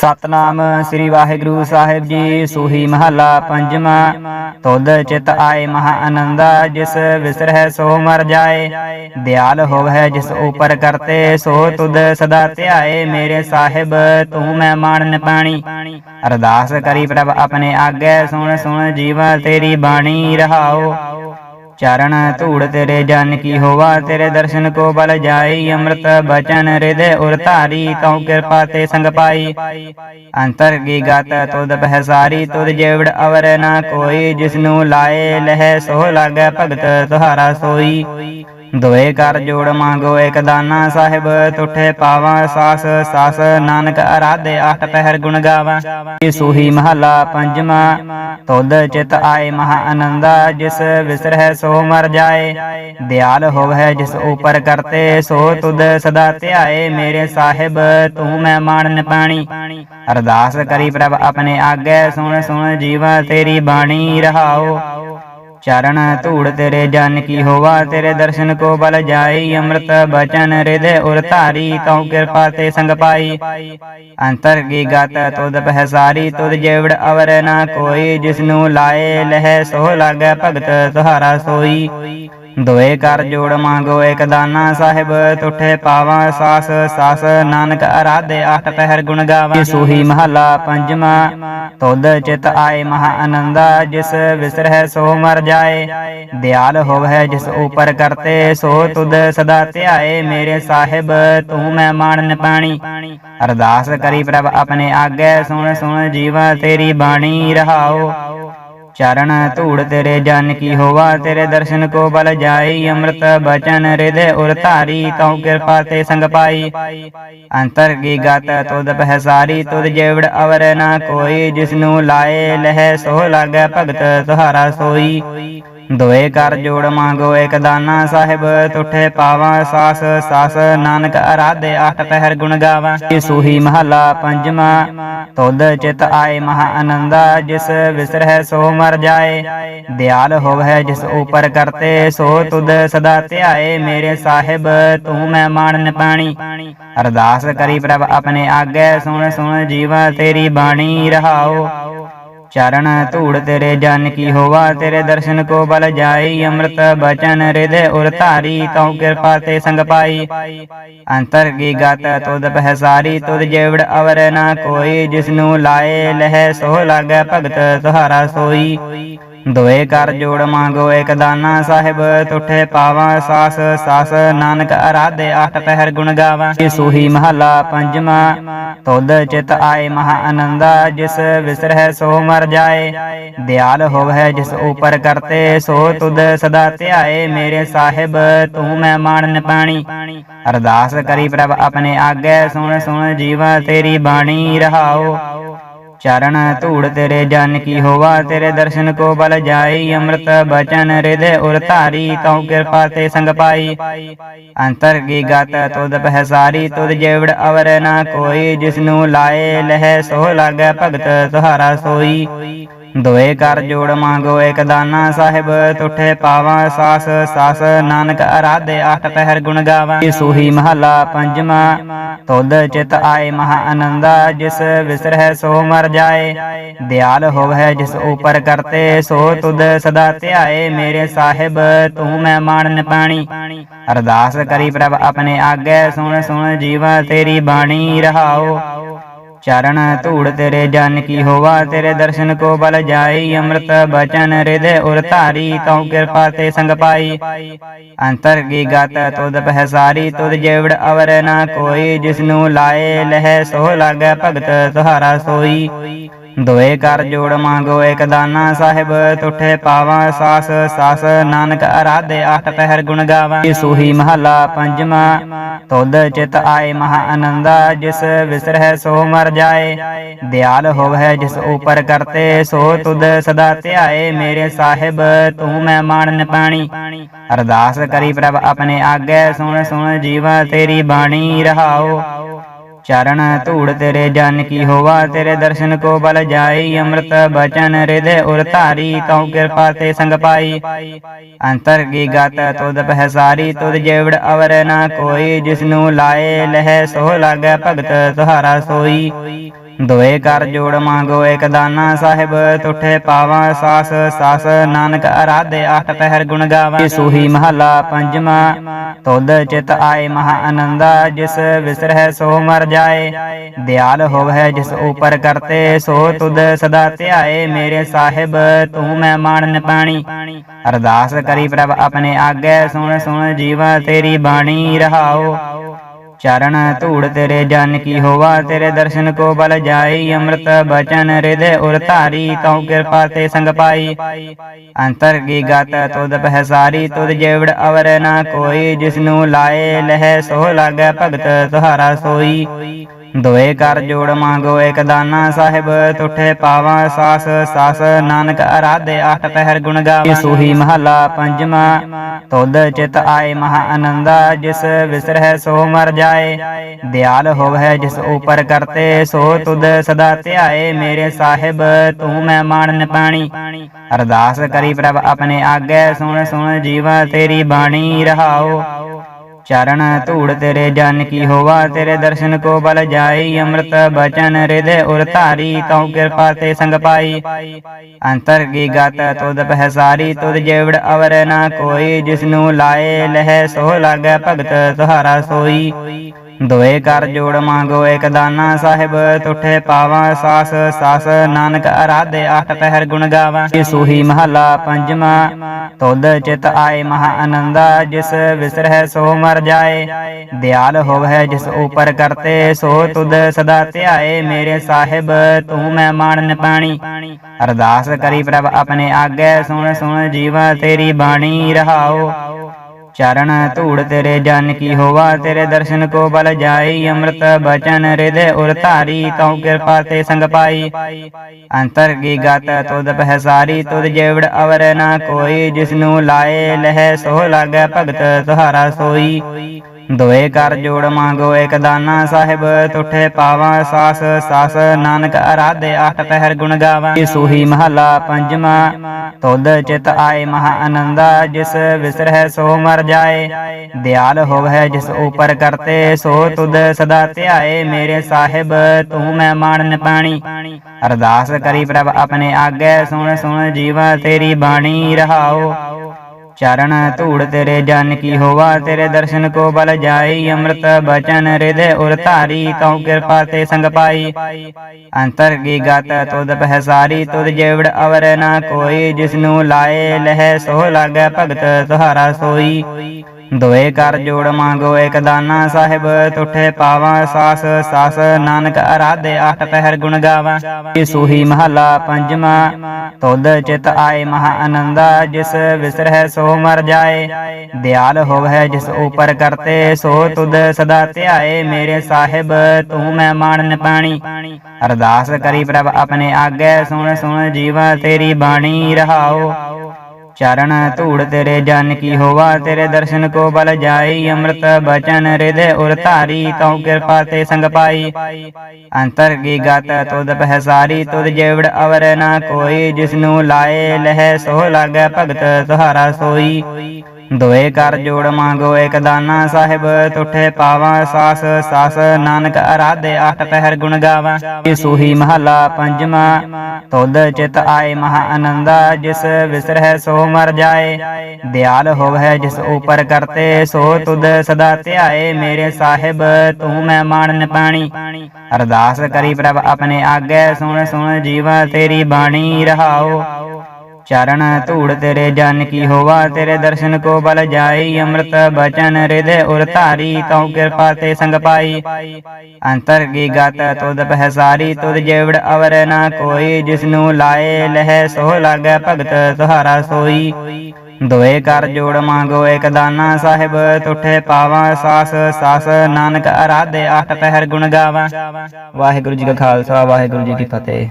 ਸਤਨਾਮ ਸ੍ਰੀ ਵਾਹਿਗੁਰੂ ਸਾਹਿਬ ਜੀ, ਸੂਹੀ ਮਹੱਲਾ ਪੰਜਵਾਂ। ਤੁਧ ਚਿਤ ਆਏ ਮਹਾ ਆਨੰਦਾ ਜਿਸ ਵਿਸਰਹਿ ਸੋ ਮਰ ਜਾਏ। ਦਿਆਲ ਹੋਵੈ ਜਿਸ ਉਪਰ ਕਰਤੇ, ਸੋ ਤੁਧ ਸਦਾ ਧਿਆਏ ਮੇਰੇ ਸਾਹਿਬ, ਤੂੰ ਮੈਂ ਮਾਣਨ ਪਾਣੀ ਅਰਦਾਸ ਕਰੀ ਪ੍ਰਭ ਆਪਣੇ ਆਗੇ, ਸੁਣ ਸੁਣ ਜੀਵਾ ਤੇਰੀ ਬਾਣੀ ਰਹਾਓ। ਚਰਨ ਧੂੜ ਤੇਰੇ ਜਨ ਕੀ ਹੋਵਾ, ਤੇਰੇ ਦਰਸ਼ਨ ਕੋ ਬਲ ਜਾਈ, ਅੰਮ੍ਰਿਤ ਬਚਨ ਹਿਰਦੇ ਉਰ ਧਾਰੀ, ਤਉ ਕਿਰਪਾ ਤੇ ਸੰਗ ਪਾਈ। ਅੰਤਰ ਕੀ ਗਤ ਤੁਧ ਬਹਿਸਾਰੀ, ਤੁਧ ਜੇਵੜ ਅਵਰ ਨਾ ਕੋਈ, ਜਿਸਨੂੰ ਲਾਏ ਲਹਿ ਸੋ ਲਾਗੈ ਭਗਤ ਤੁਹਾਰਾ ਸੋਈ। ਦੋਏ ਕਰ ਜੋੜ ਮੰਗੋ ਇਕ ਦਾਨਾ ਸਾਹਿਬ, ਤੁਠੇ ਪਾਵਾਂ ਸਾਸ ਸਾਸ ਨਾਨਕ ਅਰਾਧੇ ਅਠ ਪਹਿਰ ਗੁਣ ਗਾਵਾਂ। ਸੂਹੀ ਮਹੱਲਾ ਪੰਜਵਾਂ, ਤੁਧ ਚਿਤ ਆਏ ਮਹਾ ਆਨੰਦਾ ਜਿਸ ਵਿਸਰਹਿ ਸੋ ਮਰ ਜਾਏ। ਦਿਆਲ ਹੋਵੈ ਜਿਸ ਉਪਰ ਕਰਤੇ, ਸੋ ਤੁਧ ਸਦਾ ਧਿਆਏ ਮੇਰੇ ਸਾਹਿਬ, ਤੂੰ ਮੈਂ ਮਾਣਨ ਪਾਣੀ। ਅਰਦਾਸ ਕਰੀ ਪ੍ਰਭ ਆਪਣੇ ਆਗੇ, ਸੁਣ ਸੁਣ ਜੀਵਾ ਤੇਰੀ ਬਾਣੀ ਰਹਾਓ। ਚਰਨ ਧੂੜ ਤੇਰੇ ਜਨ ਕੀ ਹੋਵਾ, ਤੇਰੇ ਦਰਸ਼ਨ ਕੋ ਬਲ ਜਾਈ, ਅੰਮ੍ਰਿਤ ਬਚਨ ਹਿਰਦੇ ਉਰ ਧਾਰੀ, ਤਉ ਕਿਰਪਾ ਤੇ ਸੰਗ ਪਾਈ। ਅੰਤਰ ਕੀ ਗਤ ਤੁਧ ਪਹਿਸਾਰੀ ਤੁਧ ਜੇਵੜ ਅਵਰ ਨਾ ਕੋਈ, ਜਿਸਨੂੰ ਲਾਏ ਲਹਿ ਸੋ ਲਾਗੈ ਭਗਤ ਤੁਹਾਰਾ ਸੋਈ। ਦੋਏ ਕਰ ਜੋੜ ਮੰਗੋ ਇਕ ਦਾਨਾ ਸਾਹਿਬ, ਤੁਠੇ ਪਾਵਾਂ ਸਾਸ ਸਾਸ ਨਾਨਕ ਅਰਾਧੇ ਅੱਠ ਪਹਿਰ ਗੁਣ ਗਾਵਾਂ। ਸੂਹੀ ਮਹਲਾ ਪੰਜਵਾਂ, ਤੁਧ ਚਿਤ ਆਏ ਮਹਾ ਆਨੰਦਾ, ਜਿਸ ਵਿਸਰਹਿ ਸੋ ਮਰ ਜਾਏ। ਦਿਆਲ ਹੋਵੈ ਜਿਸ ਉਪਰ ਕਰਤੇ, ਸੋ ਤੁਧ ਸਦਾ ਧਿਆਏ ਮੇਰੇ ਸਾਹਿਬ, ਤੂੰ ਮੈਂ ਮਾਣਨ ਪਾਣੀ। ਅਰਦਾਸ ਕਰੀ ਪ੍ਰਭ ਆਪਣੇ ਆਗੇ, ਸੁਣ ਸੁਣ ਜੀਵਾ ਤੇਰੀ ਬਾਣੀ ਰਹਾਓ। ਚਰਨ ਧੂੜ ਤੇਰੇ ਜਨ ਕੀ ਹੋਵਾ, ਤੇਰੇ ਦਰਸ਼ਨ ਕੋ ਬਲ ਜਾਈ, ਅੰਮ੍ਰਿਤ ਬਚਨ ਹਿਰਦੇ ਉਰ ਧਾਰੀ, ਤਉ ਕਿਰਪਾ ਤੇ ਸੰਗ ਪਾਈ। ਅੰਤਰ ਕੀ ਗਤ, ਤੁਧ ਪਹਿਸਾਰੀ ਤੁਧ ਜੇਵੜ ਅਵਰ ਨਾ ਕੋਈ, ਜਿਸਨੂੰ ਲਾਏ ਲਹਿ ਸੋ ਲਾਗੈ ਭਗਤ, ਤੁਹਾਰਾ ਸੋਈ। ਦੋਏ ਕਰ ਜੋੜ ਮੰਗੋ, ਇੱਕ ਦਾਨਾ ਸਾਹਿਬ, ਤੁਠੇ ਪਾਵਾਂ, ਸਾਸ ਸਾਸ, ਨਾਨਕ ਅਰਾਧੇ ਅੱਠ ਪਹਿਰ ਗੁਣ ਗਾਵਾਂ। ਇਹ ਸੂਹੀ ਮਹੱਲਾ ਪੰਜਵਾਂ, ਤੁਧ ਚਿਤ ਆਏ ਮਹਾ ਆਨੰਦਾ, ਜਿਸ ਵਿਸਰਹਿ ਸੋ ਮਰ ਜਾਏ। ਦਿਆਲ ਹੋਵੈ ਜਿਸ ਉਪਰ ਕਰਤੇ, ਸੋ ਤੁਧ ਸਦਾ ਧਿਆਏ, ਮੇਰੇ ਸਾਹਿਬ, ਤੂੰ ਮੈਂ ਮਾਣਨ ਪਾਣੀ ਅਰਦਾਸ ਕਰੀ ਪ੍ਰਭ ਆਪਣੇ ਆਗੇ, ਸੁਣ ਸੁਣ, ਜੀਵਾ ਤੇਰੀ ਬਾਣੀ ਰਹਾਓ। ਚਰਨ ਧੂੜ ਤੇਰੇ ਜਨ ਕੀ ਹੋਵਾ, ਤੇਰੇ ਦਰਸ਼ਨ ਕੋ ਬਲ ਜਾਈ, ਅੰਮ੍ਰਿਤ ਬਚਨ ਹਿਰਦੇ ਉਰ ਧਾਰੀ, ਤਉ ਕਿਰਪਾ ਤੇ ਸੰਗ ਪਾਈ। ਅੰਤਰ ਕੀ ਗਤ ਤੁਧ ਪਹਿਸਾਰੀ ਤੁਧ ਜੇਵੜ ਅਵਰ ਨਾ ਕੋਈ, ਜਿਸਨੂੰ ਲਾਏ ਲਹਿ ਸੋ ਲਾਗੈ ਭਗਤ ਤੁਹਾਰਾ ਸੋਈ। ਦੋਏ ਕਰ ਜੋੜ ਮੰਗੋ ਇਕ ਦਾਨਾ ਸਾਹਿਬ, ਤੁਠੇ ਪਾਵਾਂ ਸਾਸ ਸਾਸ ਨਾਨਕ ਅਰਾਧੇ ਅੱਠ ਪਹਿਰ ਗੁਣ ਗਾਵਾਂ। ਇਹ ਸੂਹੀ ਮਹੱਲਾ ਪੰਜਵਾਂ, ਤੁਧ ਚਿਤ ਆਏ ਮਹਾ ਆਨੰਦਾ ਜਿਸ ਵਿਸਰਹਿ ਸੋ ਮਰ ਜਾਏ। ਦਿਆਲ ਹੋਵੈ ਜਿਸ ਉਪਰ ਕਰਤੇ, ਸੋ ਤੁਧ ਸਦਾ ਧਿਆਏ ਮੇਰੇ ਸਾਹਿਬ, ਤੂੰ ਮੈਂ ਮਾਣਨ ਪਾਣੀ ਅਰਦਾਸ ਕਰੀ ਪ੍ਰਭ ਆਪਣੇ ਆਗੇ, ਸੁਣ ਸੁਣ ਜੀਵਾ ਤੇਰੀ ਬਾਣੀ ਰਹਾਓ। ਚਰਨ ਧੂੜ ਤੇਰੇ ਜਨ ਕੀ ਹੋਵਾ, ਤੇਰੇ ਦਰਸ਼ਨ ਕੋ ਬਲ ਜਾਈ, ਅੰਮ੍ਰਿਤ ਬਚਨ ਹਿਰਦੇ ਉਰ ਧਾਰੀ, ਤਉ ਕਿਰਪਾ ਤੇ ਸੰਗ ਪਾਈ। ਅੰਤਰ ਕੀ ਗਤ ਤੁਧ ਪਹਿਸਾਰੀ, ਤੁਧ ਜੇਵੜ ਅਵਰ ਨਾ ਕੋਈ, ਜਿਸਨੂੰ ਲਾਏ ਲਹਿ ਸੋ ਲਾਗੈ ਭਗਤ ਤੁਹਾਰਾ ਸੋਈ। ਦੋਏ ਕਰ ਜੋੜ ਮੰਗੋ ਇਕ ਦਾਨਾ ਸਾਹਿਬ, ਤੁਠੇ ਪਾਵਾਂ ਸਾਸ ਸਾਸ ਨਾਨਕ ਅਰਾਧੇ ਅਠ ਪਹਿਰ ਗੁਣ ਗਾਵਾਂ। ਇਹ ਸੂਹੀ ਮਹੱਲਾ ਪੰਜਵਾਂ, ਤੁਧ ਚਿਤ ਆਏ ਮਹਾ ਆਨੰਦਾ, ਜਿਸ ਵਿਸਰਹਿ ਸੋ ਮਰ ਜਾਏ। ਦਿਆਲ ਹੋਵੈ ਜਿਸ ਉਪਰ ਕਰਤੇ, ਸੋ ਤੁਧ ਸਦਾ ਧਿਆਏ ਮੇਰੇ ਸਾਹਿਬ, ਤੂੰ ਮੈਂ ਮਾਣਨ ਪਾਣੀ। ਅਰਦਾਸ ਕਰੀ ਪ੍ਰਭ ਆਪਣੇ ਆਗੇ, ਸੁਣ ਸੁਣ ਜੀਵਾ ਤੇਰੀ ਬਾਣੀ ਰਹਾਓ। ਚਰਨ ਧੂੜ ਤੇਰੇ ਜਨ ਕੀ ਹੋਵਾ, ਤੇਰੇ ਦਰਸ਼ਨ ਕੋ ਬਲ ਜਾਈ, ਅੰਮ੍ਰਿਤ ਬਚਨ ਹਿਰਦੇ ਉਰ ਧਾਰੀ, ਤਉ ਕਿਰਪਾ ਤੇ ਸੰਗ ਪਾਈ। ਅੰਤਰ ਕੀ ਗਤ ਤੁਧ ਪਹਿਸਾਰੀ, ਤੁਧ ਜੇਵੜ ਅਵਰ ਨਾ ਕੋਈ, ਜਿਸਨੂੰ ਲਾਏ ਲਹਿ ਸੋ ਲਾਗੈ ਭਗਤ ਤੁਹਾਰਾ ਸੋਈ। ਦੋਏ ਕਰ ਜੋੜ ਮੰਗੋ ਇਕ ਦਾਨਾ ਸਾਹਿਬ, ਤੁਠੇ ਪਾਵਾਂ ਸਾਸ ਸਾਸ ਨਾਨਕ ਅਰਾਧੇ ਅੱਠ ਪਹਿਰ ਗੁਣ ਗਾਵਾਂ। ਇਹ ਸੂਹੀ ਮਹੱਲਾ ਪੰਜਵਾਂ, ਤੁਧ ਚਿਤ ਆਏ ਮਹਾ ਆਨੰਦਾ, ਜਿਸ ਵਿਸਰਹਿ ਸੋ ਮਰ ਜਾਏ। ਦਿਆਲ ਹੋਵੈ ਜਿਸ ਉਪਰ ਕਰਤੇ, ਸੋ ਤੁਧ ਸਦਾ ਧਿਆਏ, ਮੇਰੇ ਸਾਹਿਬ, ਤੂੰ ਮੈਂ ਮਾਣਨ ਪਾਣੀ। ਅਰਦਾਸ ਕਰੀ ਪ੍ਰਭ ਆਪਣੇ ਆਗੇ, ਸੁਣ ਸੁਣ ਜੀਵਾ ਤੇਰੀ ਬਾਣੀ ਰਹਾਓ। ਚਰਨ ਧੂੜ ਤੇਰੇ ਜਨ ਕੀ ਹੋਵਾ, ਤੇਰੇ ਦਰਸ਼ਨ ਕੋ ਬਲ ਜਾਈ, ਅੰਮ੍ਰਿਤ ਬਚਨ ਹਿਰਦੇ ਉਰ ਧਾਰੀ, ਤਉ ਕਿਰਪਾ ਤੇ ਸੰਗ ਪਾਈ। ਅੰਤਰ ਕੀ ਗਤ, ਤੁਧ ਪਹਿਸਾਰੀ ਤੁਧ ਜੇਵੜ ਅਵਰ ਨਾ ਕੋਈ, ਜਿਸਨੂੰ ਲਾਏ ਲਹਿ ਸੋ ਲਾਗੈ ਭਗਤ, ਤੁਹਾਰਾ ਸੋਈ। ਦੋਏ ਕਰ ਜੋੜ ਮੰਗੋ, ਇਕ ਦਾਨਾ ਸਾਹਿਬ, ਤੁਠੇ ਪਾਵਾਂ, ਸਾਸ ਸਾਸ, ਨਾਨਕ ਅਰਾਧੇ ਆਠ ਪਹਿਰ ਗੁਣ ਗਾਵਾਂ। ਸੋਹੀ ਮਹਲਾ ਪੰਜਵਾਂ, ਤੁਧ ਚਿਤ ਆਏ ਮਹਾ ਆਨੰਦਾ, ਜਿਸ ਵਿਸਰਹਿ ਸੋ ਮਰ ਜਾਏ। ਦਿਆਲ ਹੋਵੈ ਜਿਸ ਉਪਰ ਕਰਤੇ, ਸੋ ਤੁਧ ਸਦਾ ਧਿਆਏ, ਮੇਰੇ ਸਾਹਿਬ, ਤੂੰ ਮੈਂ ਮਾਣਨ ਪਾਣੀ ਅਰਦਾਸ ਕਰੀ ਪ੍ਰਭ ਆਪਣੇ ਆਗੇ, ਸੁਣ ਸੁਣ, ਜੀਵਾ ਤੇਰੀ ਬਾਣੀ ਰਹਾਓ। ਚਰਨ ਧੂੜ ਤੇਰੇ ਜਨ ਕੀ ਹੋਵਾ, ਤੇਰੇ ਦਰਸ਼ਨ ਕੋ ਬਲ ਜਾਈ, ਅੰਮ੍ਰਿਤ ਬਚਨ ਹਿਰਦੇ ਉਰ ਧਾਰੀ, ਤਉ ਕਿਰਪਾ ਤੇ ਸੰਗ ਪਾਈ। ਅੰਤਰ ਕੀ ਗਤ ਤੁਧ ਪਹਿਸਾਰੀ ਤੁਧ ਜੇਵੜ ਅਵਰ ਨਾ ਕੋਈ, ਜਿਸਨੂੰ ਲਾਏ ਲਹਿ ਸੋ ਲਾਗੈ ਭਗਤ ਤੁਹਾਰਾ ਸੋਈ। ਦੋਏ ਕਰ ਜੋੜ ਮੰਗੋ, ਇਕ ਦਾਨਾ ਸਾਹਿਬ, ਤੁਠੇ ਪਾਵਾਂ ਸਾਸ ਸਾਸ ਨਾਨਕ ਅਰਾਧੇ, ਅਠ ਪਹਿਰ ਗੁਣ ਗਾਵਾਂ। ਸੋਹੀ ਮਹਲਾ ਪੰਜਵਾਂ, ਤੁਧ ਚਿਤ ਆਏ ਮਹਾ ਆਨੰਦਾ, ਜਿਸ ਵਿਸਰਹਿ ਸੋ ਮਰ ਜਾਏ। ਦਿਆਲ ਹੋਵੈ ਜਿਸ ਉਪਰ ਕਰਤੇ, ਸੋ ਤੁਧ ਸਦਾ ਧਿਆਏ, ਮੇਰੇ ਸਾਹਿਬ, ਤੂੰ ਮੈਂ ਮਾਣਨ ਪਾਣੀ। ਅਰਦਾਸ ਕਰੀ ਪ੍ਰਭ ਆਪਣੇ ਆਗੇ, ਸੁਣ ਸੁਣ ਜੀਵਾ ਤੇਰੀ ਬਾਣੀ ਰਹਾਓ। ਚਰਨ ਧੂੜ ਤੇਰੇ ਜਨ ਕੀ ਹੋਵਾ, ਤੇਰੇ ਦਰਸ਼ਨ ਕੋ ਬਲ ਜਾਈ, ਅੰਮ੍ਰਿਤ ਬਚਨ ਹਿਰਦੇ ਉਰ ਧਾਰੀ, ਤਉ ਕਿਰਪਾ ਤੇ ਸੰਗ ਪਾਈ। ਅੰਤਰ ਕੀ ਗਤ ਤੁਧ ਪਹਿਸਾਰੀ ਤੁਧ ਜੇਵੜ ਅਵਰ ਨਾ ਕੋਈ, ਜਿਸਨੂੰ ਲਾਏ ਲਹਿ ਸੋ ਲਾਗੈ ਭਗਤ ਤੁਹਾਰਾ ਸੋਈ। ਦੋਏ ਕਰ ਜੋੜ ਮੰਗੋ ਇਕ ਦਾਨਾ ਸਾਹਿਬ, ਤੁਠੇ ਪਾਵਾਂ ਸਾਸ ਸਾਸ ਨਾਨਕ ਅਰਾਧੇ ਆਠ ਪਹਿਰ ਗੁਣ ਗਾਵਾਂ। ਸੋਹੀ ਮਹਲਾ ਪੰਜਵਾਂ, ਤੁਧ ਚਿਤ ਆਏ ਮਹਾ ਆਨੰਦਾ, ਜਿਸ ਵਿਸਰਹਿ ਸੋ ਮਰ ਜਾਏ। ਦਿਆਲ ਹੋਵੈ ਜਿਸ ਉਪਰ ਕਰਤੇ, ਸੋ ਤੁਧ ਸਦਾ ਧਿਆਏ, ਮੇਰੇ ਸਾਹਿਬ, ਤੂੰ ਮੈਂ ਮਾਣਨ ਪਾਣੀ। ਅਰਦਾਸ ਕਰੀ ਪ੍ਰਭ ਆਪਣੇ ਆਗੇ, ਸੁਣ ਸੁਣ ਜੀਵਾ ਤੇਰੀ ਬਾਣੀ ਰਹਾਓ। ਚਰਨ ਧੂੜ ਤੇਰੇ ਜਨ ਕੀ ਹੋਵਾ, ਤੇਰੇ ਦਰਸ਼ਨ ਕੋ ਬਲ ਜਾਈ, ਅੰਮ੍ਰਿਤ ਬਚਨ ਹਿਰਦੇ ਉਰ ਧਾਰੀ, ਤਉ ਕਿਰਪਾ ਤੇ ਸੰਗ ਪਾਈ। ਅੰਤਰ ਕੀ ਗਤ, ਤੁਧ ਪਹਿਸਾਰੀ ਤੁਧ ਜੇਵੜ ਅਵਰ ਨਾ ਕੋਈ, ਜਿਸਨੂੰ ਲਾਏ ਲਹਿ ਸੋ ਲਾਗੈ ਭਗਤ, ਤੁਹਾਰਾ ਸੋਈ। ਦੋਏ ਕਰ ਜੋੜ ਮੰਗੋ, ਇਕ ਦਾਨਾ ਸਾਹਿਬ, ਤੁਠੇ ਪਾਵਾਂ, ਸਾਸ ਸਾਸ, ਨਾਨਕ ਅਰਾਧੇ ਆਠ ਪਹਿਰ ਗੁਣ ਗਾਵਾਂ। ਸੋਹੀ ਮਹਲਾ ਪੰਜਵਾਂ, ਤੁਧ ਚਿਤ ਆਏ ਮਹਾ ਆਨੰਦਾ, ਜਿਸ ਵਿਸਰਹਿ ਸੋ ਮਰ ਜਾਏ। ਦਿਆਲ ਹੋਵੈ ਜਿਸ ਉਪਰ ਕਰਤੇ, ਸੋ ਤੁਧ ਸਦਾ ਧਿਆਏ, ਮੇਰੇ ਸਾਹਿਬ, ਤੂੰ ਮੈਂ ਮਾਣਨ ਪਾਣੀ। ਅਰਦਾਸ ਕਰੀ ਪ੍ਰਭ ਆਪਣੇ ਆਗੇ, ਸੁਣ ਸੁਣ, ਜੀਵਾ ਤੇਰੀ ਬਾਣੀ ਰਹਾਓ। ਚਰਨ ਧੂੜ ਤੇਰੇ ਜਨ ਕੀ ਹੋਵਾ, ਤੇਰੇ ਦਰਸ਼ਨ ਕੋ ਬਲ ਜਾਈ, ਅੰਮ੍ਰਿਤ ਬਚਨ ਹਿਰਦੇ ਉਰ ਧਾਰੀ, ਤਉ ਕਿਰਪਾ ਤੇ ਸੰਗ ਪਾਈ। ਅੰਤਰ ਕੀ ਗਤ ਤੁਧ ਪਹਿਸਾਰੀ ਤੁਧ ਜੇਵੜ ਅਵਰ ਨਾ ਕੋਈ, ਜਿਸਨੂੰ ਲਾਏ ਲਹਿ ਸੋ ਲਾਗੈ ਭਗਤ ਤੁਹਾਰਾ ਸੋਈ। ਦੋਏ ਕਰ ਜੋੜ ਮੰਗੋ ਇਕ ਦਾਨਾ ਸਾਹਿਬ, ਤੁਠੇ ਪਾਵਾਂ ਸਾਸ ਸਾਸ ਨਾਨਕ ਅਰਾਧੇ ਅਠ ਪਹਿਰ ਗੁਣ ਗਾਵਾਂ। ਸੋਹੀ ਮਹਲਾ ਪੰਜਵਾਂ, ਤੁਧ ਚਿਤ ਆਏ ਮਹਾ ਆਨੰਦਾ, ਜਿਸ ਵਿਸਰਹਿ ਸੋ ਮਰ ਜਾਏ। ਦਿਆਲ ਹੋਵੈ ਜਿਸ ਉਪਰ ਕਰਤੇ, ਸੋ ਤੁਧ ਸਦਾ ਧਿਆਏ ਮੇਰੇ ਸਾਹਿਬ, ਤੂੰ ਮੈਂ ਮਾਣਨ ਪਾਣੀ। ਅਰਦਾਸ ਕਰੀ ਪ੍ਰਭ ਆਪਣੇ ਆਗੇ, ਸੁਣ ਸੁਣ ਜੀਵਾ ਤੇਰੀ ਬਾਣੀ ਰਹਾਓ। ਚਰਨ ਧੂੜ ਤੇਰੇ ਜਨ ਕੀ ਹੋਵਾ ਤੇਰੇ ਦਰਸ਼ਨ ਕੋ ਬਲ ਜਾਈ, ਅੰਮ੍ਰਿਤ ਬਚਨ ਹਿਰਦੇ ਉਰ ਧਾਰੀ, ਤਉ ਕਿਰਪਾ ਤੇ ਸੰਗ ਪਾਈ। ਅੰਤਰ ਕੀ ਗਤ ਤੁਧ ਪਹਿਸਾਰੀ ਤੁਧ ਜੇਵੜ ਅਵਰ ਨਾ ਕੋਈ, ਜਿਸਨੂੰ ਲਾਏ ਲਹਿ ਸੋ ਲਾਗੈ ਭਗਤ ਤੁਹਾਰਾ ਸੋਈ। ਦੋਏ ਕਰ ਜੋੜ ਮੰਗੋ ਇਕ ਦਾਨਾ ਸਾਹਿਬ, ਤੁਠੇ ਪਾਵਾਂ ਸਾਸ ਸਾਸ ਨਾਨਕ ਅਰਾਧੇ ਅਠ ਪਹਿਰ ਗੁਣ ਗਾਵਾਂ। ਸੋਹੀ ਮਹਲਾ ਪੰਜਵਾਂ, ਤੁਧ ਚਿਤ ਆਏ ਮਹਾ ਆਨੰਦਾ, ਜਿਸ ਵਿਸਰਹਿ ਸੋ ਮਰ ਜਾਏ। ਦਿਆਲ ਹੋਵੈ ਜਿਸ ਉਪਰ ਕਰਤੇ, ਸੋ ਤੁਧ ਸਦਾ ਧਿਆਏ ਮੇਰੇ ਸਾਹਿਬ, ਤੂੰ ਮੈਂ ਮਾਣਨ ਪਾਣੀ। ਅਰਦਾਸ ਕਰੀ ਪ੍ਰਭ ਆਪਣੇ ਆਗੇ, ਸੁਣ ਸੁਣ ਜੀਵਾ ਤੇਰੀ ਬਾਣੀ ਰਹਾਓ। ਚਰਨ ਧੂੜ ਤੇਰੇ ਜਨ ਕੀ ਹੋਵਾ ਤੇਰੇ ਦਰਸ਼ਨ ਕੋ ਬਲ ਜਾਈ, ਅੰਮ੍ਰਿਤ ਬਚਨ ਹਿਰਦੇ ਉਰ ਧਾਰੀ, ਤਉ ਕਿਰਪਾ ਤੇ ਸੰਗ ਪਾਈ। ਅੰਤਰ ਕੀ ਗਤ ਤੁਧ ਪਹਿਸਾਰੀ ਤੁਧ ਜੇਵੜ ਅਵਰ ਨਾ ਕੋਈ, ਜਿਸਨੂੰ ਲਾਏ ਲਹਿ ਸੋ ਲਾਗੈ ਭਗਤ ਤੁਹਾਰਾ ਸੋਈ। ਦੋਏ ਕਰ ਜੋੜ ਮੰਗੋ ਇਕ ਦਾਨਾ ਸਾਹਿਬ, ਤੁਠੇ ਪਾਵਾਂ ਸਾਸ ਸਾਸ ਨਾਨਕ ਅਰਾਧੇ ਆਠ ਪਹਿਰ ਗੁਣ ਗਾਵਾਂ। ਵਾਹਿਗੁਰੂ ਜੀ ਕਾ ਖਾਲਸਾ, ਵਾਹਿਗੁਰੂ ਜੀ ਕੀ ਫਤਿਹ।